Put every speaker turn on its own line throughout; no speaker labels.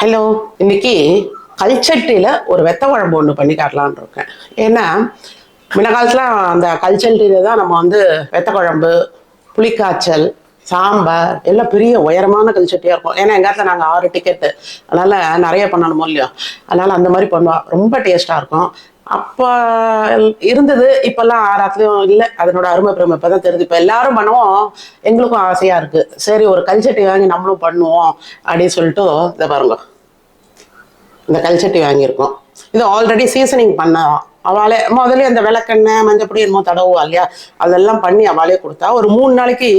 Hello இன்னைக்கு கல்ச்சட்டியில் ஒரு வெத்த குழம்பு ஒன்று பண்ணி காட்டலான் இருக்கேன். ஏன்னா முன்ன அந்த கல்ச்சட்டியில் தான் நம்ம வந்து வெத்த குழம்பு புளிக்காய்ச்சல் சாம்பார் எல்லாம் பெரிய உயரமான கல்ச்சட்டியாக இருக்கும். ஏன்னா எங்கள் இடத்துல நாங்கள் ஆறு டிக்கெட்டு அதனால் நிறைய பண்ணணுமோ இல்லையோ? அதனால் அந்த மாதிரி பண்ணுவோம் ரொம்ப டேஸ்ட்டாக இருக்கும். அப்போ இருந்தது இப்போல்லாம் ஆறாத்துலையும் இல்லை. அதனோட அருமை பெருமை இப்போ தான் தெரியுது. இப்போ எல்லாரும் பண்ணுவோம். எங்களுக்கும் ஆசையாக இருக்குது சரி ஒரு கல்ச்சட்டி வாங்கி நம்மளும் பண்ணுவோம் அப்படின்னு சொல்லிட்டு இதை பாருங்க. இந்த கல்ச்சட்டி வாங்கியிருக்கோம். இது ஆல்ரெடி சீசனிங் பண்ணோம் அவளே முதல்ல அந்த விளக்கெண்ணெய் மஞ்சப்பொடி என்னமோ தடவுவா இல்லையா? அதெல்லாம் பண்ணி அவளே கொடுத்தா ஒரு மூணு நாளைக்கு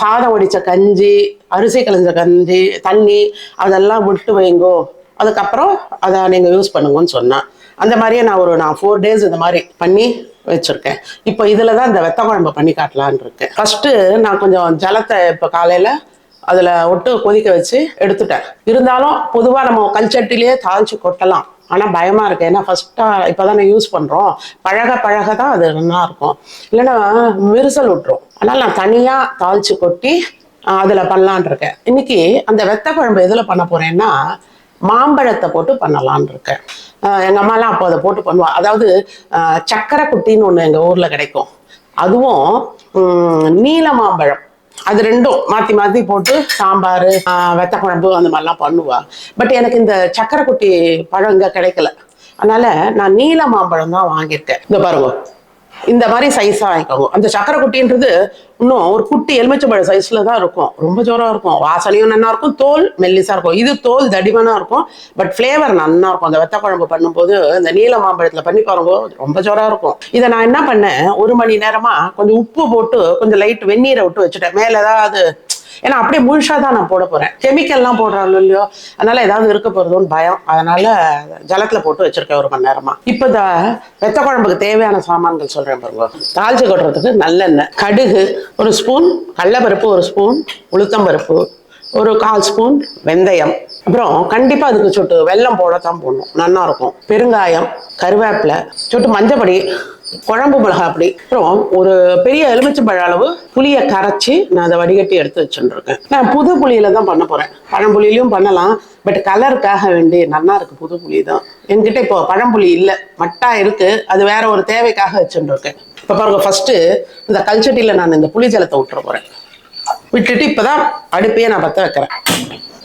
சாதம் வடித்த கஞ்சி அரிசி கலைஞ்ச கஞ்சி தண்ணி அதெல்லாம் விட்டு வைங்கோ. அதுக்கப்புறம் அதை நீங்கள் யூஸ் பண்ணுங்கன்னு சொன்னான் அந்த மாதிரியே நான் ஒரு நான் ஃபோர் டேஸ் இந்த மாதிரி பண்ணி வச்சுருக்கேன். இப்போ இதில் தான் இந்த வெத்த குழம்பு பண்ணி காட்டலான் இருக்கேன். ஃபஸ்ட்டு நான் கொஞ்சம் ஜலத்தை இப்போ காலையில் அதில் ஒட்டு கொதிக்க வச்சு எடுத்துட்டேன். இருந்தாலும் பொதுவாக நம்ம கல்ச்சட்டிலேயே தாளித்து கொட்டலாம். ஆனால் பயமாக இருக்குது ஏன்னா ஃபஸ்ட்டாக இப்போ தானே யூஸ் பண்ணுறோம் பழக பழக தான் அது நல்லா இருக்கும். இல்லைன்னா விரிசல் விட்டுரும். அதனால் நான் தனியாக தாளித்து கொட்டி அதில் பண்ணலான் இருக்கேன். இன்னைக்கு அந்த வெத்த குழம்பு எதில் பண்ண போகிறேன்னா மாம்பழத்தை போட்டு பண்ணலான் இருக்கேன். எங்கள் எங்க அம்மாலாம் அப்போ அதை போட்டு பண்ணுவா. அதாவது ஆஹ் சக்கரை குட்டின்னு ஒன்று எங்கள் ஊரில் கிடைக்கும். அதுவும் உம், நீல மாம்பழம். அது ரெண்டும் மாற்றி மாற்றி போட்டு சாம்பார் வெத்த குழம்பு அந்த மாதிரிலாம் பண்ணுவா. பட் எனக்கு இந்த சக்கரை குட்டி பழம் இங்கே கிடைக்கல. அதனால நான் நீல மாம்பழம் தான் வாங்கியிருக்கேன். இந்த பாருங்க. இந்த மாதிரி சைஸாக வாங்கிக்கோங்க. அந்த சக்கரை குட்டின்றது இன்னும் ஒரு குட்டி எலுமிச்சம்பழ சைஸில் தான் இருக்கும். ரொம்ப ஜோராக இருக்கும். வாசனையும் நல்லா இருக்கும். தோல் மெல்லிஸாக இருக்கும். இது தோல் தடிமனாக இருக்கும். பட் ஃப்ளேவர் நல்லா இருக்கும். அந்த வெத்த குழம்பு பண்ணும்போது இந்த நீல மாம்பழத்தில் பண்ணி பாருங்க ரொம்ப ஜோராக இருக்கும். இதை நான் என்ன பண்ணேன்? ஒரு மணி நேரமாக கொஞ்சம் உப்பு போட்டு கொஞ்சம் லைட் வெந்நீரை விட்டு வச்சுட்டேன். மேலே ஏதாவது ஏன்னா அப்படியே முழுசாக தான் நான் போட போகிறேன் கெமிக்கல்லாம் போடுறாங்க இல்லையோ அதனால ஏதாவது இருக்க போறதோன்னு பயம். அதனால ஜலத்தில் போட்டு வச்சிருக்கேன் ஒரு மணி நேரமாக இப்போ இந்த வெத்த குழம்புக்கு தேவையான சாமான்கள் சொல்கிறேன் பாருங்க. தாளிச்சு கொட்டுறதுக்கு நல்லெண்ணெய் கடுகு ஒரு ஸ்பூன் கடலப்பருப்பு ஒரு ஸ்பூன் உளுத்தம்பருப்பு ஒரு கால் ஸ்பூன் வெந்தயம். அப்புறம் கண்டிப்பாக அதுக்கு சொட்டு வெல்லம் போடத்தான் போடணும். நல்லா இருக்கும். பெருங்காயம் கருவேப்பிலை சொட்டு மஞ்சப்பொடி குழம்பு மிளகா அப்படி அப்புறம் ஒரு பெரிய எலுமிச்சம்பழ அளவு புளியை கரைச்சி நான் அதை வடிகட்டி எடுத்து வச்சுருக்கேன். நான் புது புளியில தான் பண்ண போறேன். பழம்புளியிலையும் பண்ணலாம். பட் கலருக்காக வேண்டி நல்லா இருக்கு புது புளி தான். என்கிட்ட இப்போ பழம்புளி இல்லை. மட்டா இருக்கு. அது வேற ஒரு தேவைக்காக வச்சுருக்கேன். இப்போ பாருங்க ஃபர்ஸ்ட் இந்த கல்ச்சட்டியில் நான் இந்த புளி ஜலத்தை விட்டுற போறேன். விட்டுட்டு இப்போதான் அடுப்பையே நான் பற்ற வைக்கிறேன்.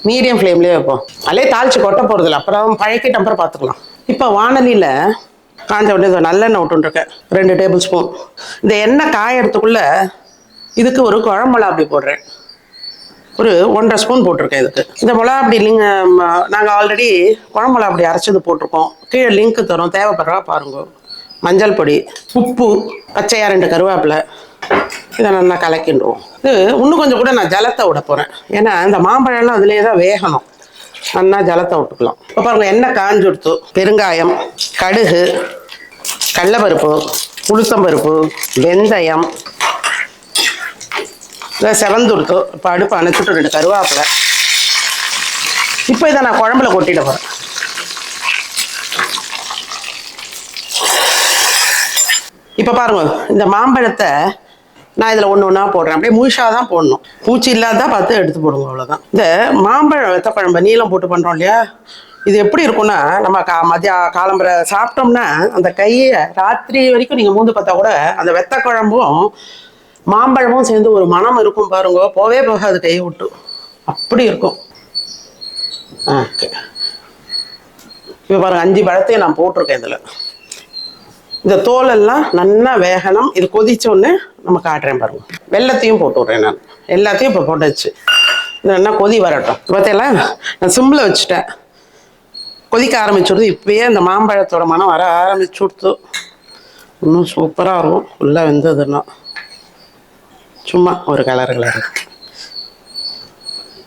மீடியம் ஃப்ளேம்லேயே வைப்போம். அதிலே தாளிச்சு கொட்ட போகிறதில்ல அப்புறம் பழக்கிட்டு அப்புறம் பார்த்துக்கலாம். இப்போ வானலியில் காஞ்ச உடனே இதை நல்லெண்ணெய் விட்டுருக்கேன். ரெண்டு டேபிள் ஸ்பூன் இந்த எண்ணெய் காயறதுக்குள்ள இதுக்கு ஒரு குழம்பு மிளகா அப்படி போடுறேன். ஒரு ஒன்றரை ஸ்பூன் போட்டிருக்கேன் இதுக்கு. இந்த மிளகா அப்படி இல்லைங்க நாங்கள் ஆல்ரெடி குழம்பு மிளகா அப்படி அரைச்சது போட்டிருக்கோம். கீழே லிங்க் தரும் தேவைப்படுறா பாருங்க. மஞ்சள் பொடி உப்பு பச்சையாக ரெண்டு கருவேப்பிலை. இதை நல்லா கலக்கிண்டுருவோம் இது இன்னும் கொஞ்சம் கூட நான் ஜலத்தை விட போகிறேன் ஏன்னா இந்த மாம்பழம்லாம் அதுலேயே தான் வேகணும். நல்லா ஜலத்தை விட்டுக்கலாம். இப்போ பாருங்கள் எண்ணெய் காஞ்சு கொடுத்து பெருங்காயம் கடுகு கடலப்பருப்பு உளுத்தம்பருப்பு வெந்தயம் இதை செவந்துடுத்து இப்போ அடுப்பு அணைச்சிட்டு ரெண்டு கருவேப்பிலை. இப்போ இதை நான் குழம்புல கொட்டிட போகிறேன் இப்போ பாருங்க இந்த மாம்பழத்தை நான் இதில் ஒன்று ஒன்றா போடுறேன். அப்படியே முழுசாக தான் போடணும். பூச்சி இல்லாத பார்த்து எடுத்து போடுங்க அவ்வளோதான் இந்த மாம்பழம் வெத்த குழம்பு நீளம் போட்டு பண்ணுறோம் இல்லையா? இது எப்படி இருக்கும்னா நம்ம கா மதிய காலம்பரை சாப்பிட்டோம்னா அந்த கையை ராத்திரி வரைக்கும் நீங்கள் மூந்து பார்த்தா கூட அந்த வெத்த குழம்பும் மாம்பழமும் சேர்ந்து ஒரு மனம் இருக்கும் பாருங்க. போவே போகாது கையை விட்டு. அப்படி இருக்கும். ஆ ஓகே இப்போ பாருங்கள் அஞ்சு பழத்தையும் நான் போட்டிருக்கேன் இதில். இந்த தோலெல்லாம் நல்லா வேகணும். இது கொதிச்ச உடனே நம்ம காட்டுறேன் பாருங்க. வெள்ளத்தையும் போட்டு விட்றேன் நான். எல்லாத்தையும் இப்போ போட்டுச்சு. இது நல்லா கொதி வரட்டும். பார்த்தீங்களா நான் சிம்பில் வச்சுட்டேன். கொதிக்க ஆரம்பிச்சுடுது இப்பயே இந்த மாம்பழத்தோட மனம் வர ஆரம்பிச்சு கொடுத்து இன்னும் சூப்பராக இருக்கும். ஃபுல்லாக வெந்ததுன்னா. சும்மா ஒரு கலர் கலர்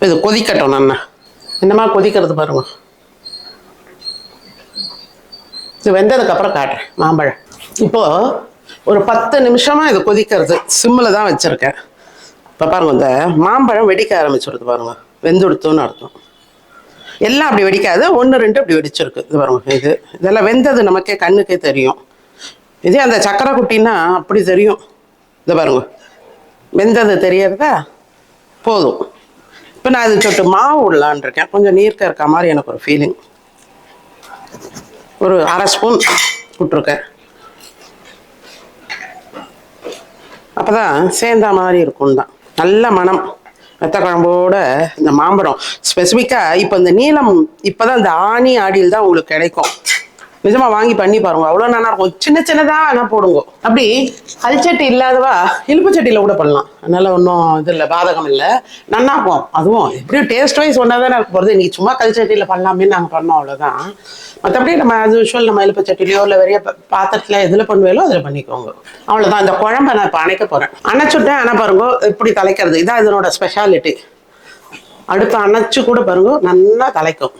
இது கொதிக்கட்டும் நன்னா என்னமா கொதிக்கிறது பாருங்க. இது வெந்ததுக்கப்புறம் காட்டுறேன். மாம்பழம். இப்போ ஒரு பத்து நிமிஷமா இது கொதிக்கிறது சிம்மில் தான் வச்சிருக்கேன். இப்போ பாருங்க இந்த மாம்பழம் வெடிக்க ஆரம்பிச்சிருது பாருங்க. வெந்துடுத்துன்னு அர்த்தம். எல்லாம் அப்படி வெடிக்காது. ஒன்று ரெண்டு அப்படி வெடிச்சிருக்கு. இது பாருங்க இது இதெல்லாம் வெந்தது நமக்கே கண்ணுக்கே தெரியும். இதே அந்த சக்கரை குட்டின்னா அப்படி தெரியும். இது பாருங்க. வெந்தது தெரியறதா? போதும். இப்போ நான் இது சொட்டு மாவு விடலான் இருக்கேன். கொஞ்சம் நீர்க்க இருக்க மாதிரி எனக்கு ஒரு ஃபீலிங் ஒரு அரை ஸ்பூன் விட்ருக்கேன் அப்போ தான் சேர்ந்த மாதிரி இருக்கும் தான் நல்ல மனம் வெத்த குழம்போட இந்த மாம்பழம். ஸ்பெசிஃபிக்காக இப்போ இந்த நீளம் இப்போ தான் இந்த ஆணி ஆடியில் தான் உங்களுக்கு கிடைக்கும். நிஜமா வாங்கி பண்ணி பாருங்க. அவ்வளோ நல்லா இருக்கும். சின்ன சின்னதாக ஆனால் போடுங்க. அப்படி அல்ச்சட்டி இல்லாதவா இலுப்பு சட்டியில் கூட பண்ணலாம். அதனால ஒன்றும் இது இல்லை பாதகம் இல்லை. நல்லா இருக்கும். அதுவும் எப்படியும் டேஸ்ட் வைஸ் ஒன்றா தானே இருக்க போகிறது நீங்க சும்மா கல்ச்சட்டியில் பண்ணலாமே நாங்கள் பண்ணோம் அவ்வளோதான் மற்றபடி நம்ம அது விஷுவல் நம்ம இழுப்பு சட்டிலையோ இல்லை வெறிய பாத்திரத்தில் எதில் பண்ணுவேலோ அதில் பண்ணிக்கோங்க. அவ்வளோதான் இந்த குழம்பை நான் இப்போ அணைக்க போகிறேன் அணைச்சுட்டேன். ஆனால் பாருங்க இப்படி தலைக்கிறது? இதான் இதனோட ஸ்பெஷாலிட்டி அடுத்து அணைச்சு கூட பாருங்க நல்லா தலைக்கும்.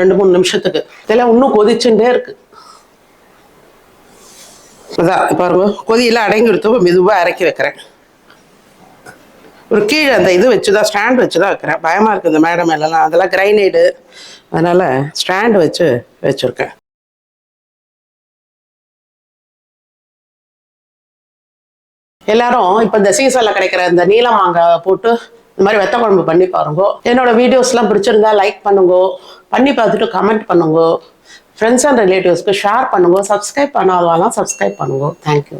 ரெண்டு மூணு நிமிஷத்துக்கு. இதெல்லாம் இன்னும் கொதிச்சுட்டே இருக்கு. அதான் பாருங்க. கொதியெல்லாம் அடங்கி எடுத்து மெதுவாக இறக்கி வைக்கிறேன். ஒரு கீழே அந்த இது வச்சு தான் ஸ்டாண்ட் வச்சு தான் வைக்கிறேன். பயமாக இருக்குது இந்த மேடம் எல்லாம் அதெல்லாம் கிரைனைடு. அதனால் ஸ்டாண்ட் வச்சு வச்சுருக்கேன். எல்லாரும் இப்போ இந்த சீசனில் கிடைக்கிற இந்த நீல மாங்காய் போட்டு இந்த மாதிரி வெத்த குழம்பு பண்ணி பாருங்க. என்னோட வீடியோஸ்லாம் பிடிச்சிருந்தா லைக் பண்ணுங்க. பண்ணி பார்த்துட்டு கமெண்ட் பண்ணுங்க. ஃப்ரெண்ட்ஸ் அண்ட் ரிலேட்டிவ்ஸ்க்கு ஷேர் பண்ணுங்க. சப்ஸ்கிரைப் பண்ணாதவாலாம் சப்ஸ்கிரைப் பண்ணுங்க. Thank you